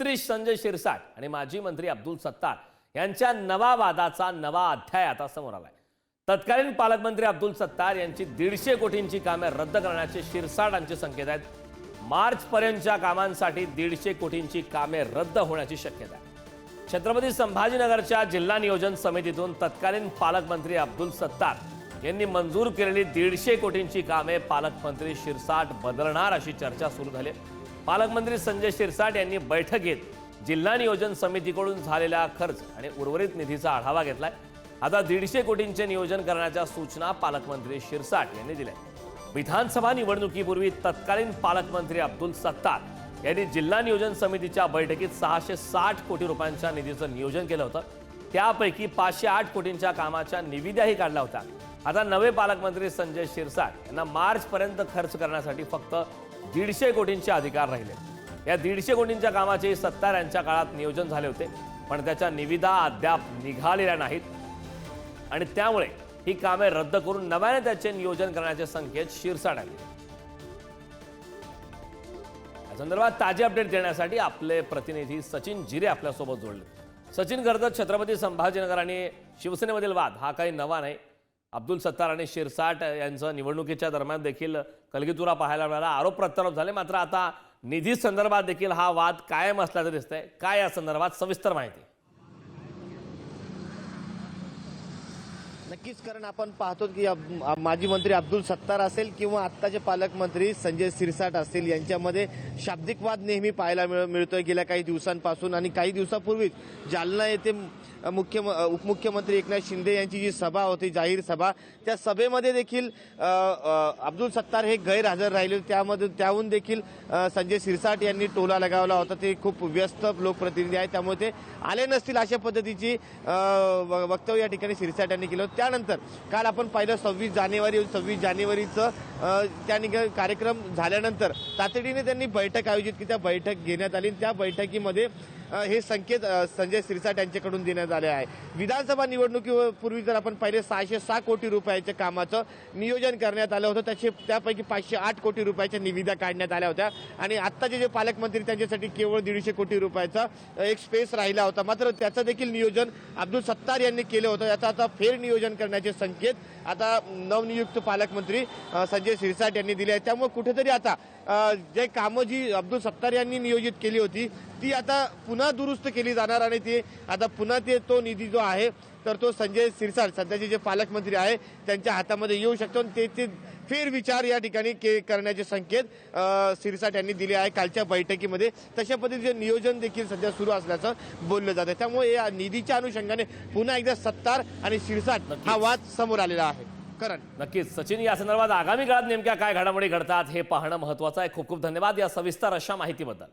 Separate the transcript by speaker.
Speaker 1: मंत्री संजय शिरसाट आणि माजी मंत्री अब्दुल सत्तार यांच्या नवा वादाचा नवा अध्याय आता समोर आलाय. तत्कालीन पालकमंत्री अब्दुल सत्तार यांची दीडशे कोटींची कामे रद्द करण्याचे शिरसाटांचे संकेत आहेत. मार्च पर्यंतच्या कामांसाठी दीडशे कोटींची कामे रद्द होण्याची शक्यता आहे. छत्रपती संभाजीनगरच्या जिल्हा नियोजन समितीतून तत्कालीन पालकमंत्री अब्दुल सत्तार यांनी मंजूर केलेली दीडशे कोटींची कामे पालकमंत्री शिरसाट बदलणार अशी चर्चा सुरू झाली पालकमंत्री संजय शिरसाट यांनी बैठकीत जिल्हा नियोजन समितीकडून झालेला खर्च आणि उर्वरित निधीचा आढावा घेतलाय. आता दीडशे कोटींचे नियोजन करण्याच्या सूचना पालकमंत्री शिरसाट यांनी दिल्या विधानसभा निवडणुकीपूर्वी तत्कालीन पालकमंत्री अब्दुल सत्तार यांनी जिल्हा नियोजन समितीच्या बैठकीत सहाशे साठ कोटी रुपयांच्या निधीचं नियोजन केलं होतं. त्यापैकी पाचशे आठ कोटींच्या कामाच्या निविद्याही काढल्या होत्या. आता नवे पालकमंत्री संजय शिरसाट यांना मार्चपर्यंत खर्च करण्यासाठी फक्त दीडशे कोटींचे अधिकार राहिले. या दीडशे कोटींच्या कामाचे सत्तार यांच्या काळात नियोजन झाले होते पण त्याच्या निविदा अद्याप निघालेल्या नाहीत. आणि त्यामुळे ही कामे रद्द करून नव्याने त्याचे नियोजन करण्याचे संकेत शिरसाट आले. या संदर्भात ताजे अपडेट देण्यासाठी आपले प्रतिनिधी सचिन जिरे आपल्यासोबत जोडले. सचिन कर्जत छत्रपती संभाजीनगर आणि शिवसेनेमधील वाद हा काही नवा नाही. अब्दुल सत्तार आणि शिरसाट यांचं निवडणुकीच्या दरम्यान देखील कलगीतुरा पाहायला मिळाला. आरोप प्रत्यारोप झाले. मात्र आता निधी संदर्भात देखील हा वाद कायम असल्याचं दिसतंय. काय या संदर्भात सविस्तर माहिती?
Speaker 2: नक्कीच कारण आपण पाहतो की अब- माजी मंत्री अब्दुल सत्तार असेल किंवा आत्ताचे पालकमंत्री संजय सिरसाट असतील यांच्यामध्ये शाब्दिक वाद नेहमी पाहायला मिळ- मिळतोय गेल्या काही दिवसांपासून. आणि काही दिवसापूर्वीच जालना येथे मुख्य उपमुख्यमंत्री एकनाथ शिंदे यांची जी सभा होती जाहीर सभा त्या सभेमध्ये देखील अब्दुल सत्तार हे गैरहजर राहिले. त्यामध्ये त्याहून देखील संजय सिरसाट यांनी टोला लगावला होता. ते खूप व्यस्त लोकप्रतिनिधी आहेत. त्यामुळे ते आले नसतील अशा पद्धतीची व- वक्तव्य या ठिकाणी सिरसाट यांनी केलं. होतं. त्यानंतर काल आपण पाहिलं सव्वीस जानेवारी सव्वीस जानेवारीचं त्या निघ- कार्यक्रम झाल्यानंतर तातडीने त्यांनी बैठक आयोजित केली त्या बैठक घेण्यात आली. त्या बैठकीमध्ये हे संकेत संजय सिरसाट यांच्याकडून देण्यात आले आहे. विधानसभा निवडणुकीपूर्वी जर आपण पाहिले सहाशे सहा कोटी रुपयाच्या कामाचं नियोजन करण्यात आलं होतं. त्याचे त्यापैकी पाचशे आठ कोटी रुपयाच्या निविदा काढण्यात आल्या होत्या. आणि आत्ताचे जे पालकमंत्री त्यांच्यासाठी केवळ दीडशे कोटी रुपयाचा एक स्पेस राहिला होता. मात्र त्याचं देखील नियोजन अब्दुल सत्तार यांनी केलं होतं. याचं आता फेर नियोजन करण्याचे संकेत आता नवनियुक्त पालकमंत्री संजय सिरसाट यांनी दिले आहेत. त्यामुळे कुठेतरी आता जे कामं जी अब्दुल सत्तार यांनी नियोजित केली होती ती आता पुन्हा दुरुस्त केली जाणार आणि ती आता पुन्हा ते तो निधी जो आहे तर तो संजय सिरसाट सध्याचे जे पालकमंत्री आहे त्यांच्या हातामध्ये येऊ शकतो आणि ते फेरविचार या ठिकाणी के करण्याचे संकेत सिरसाट यांनी दिले आहे कालच्या बैठकीमध्ये. तशा पद्धतीचे नियोजन देखील सध्या सुरू असल्याचं बोललं जातं त्यामुळे या निधीच्या अनुषंगाने पुन्हा एकदा सत्तार आणि सिरसाट हा वाद समोर आलेला आहे. करण.
Speaker 1: नक्कीच. सचिन या संदर्भात आगामी काळात नेमक्या काय घडामोडी घडतात हे पाहणं महत्वाचं आहे. खूप खूप धन्यवाद या सविस्तर अशा माहितीबद्दल.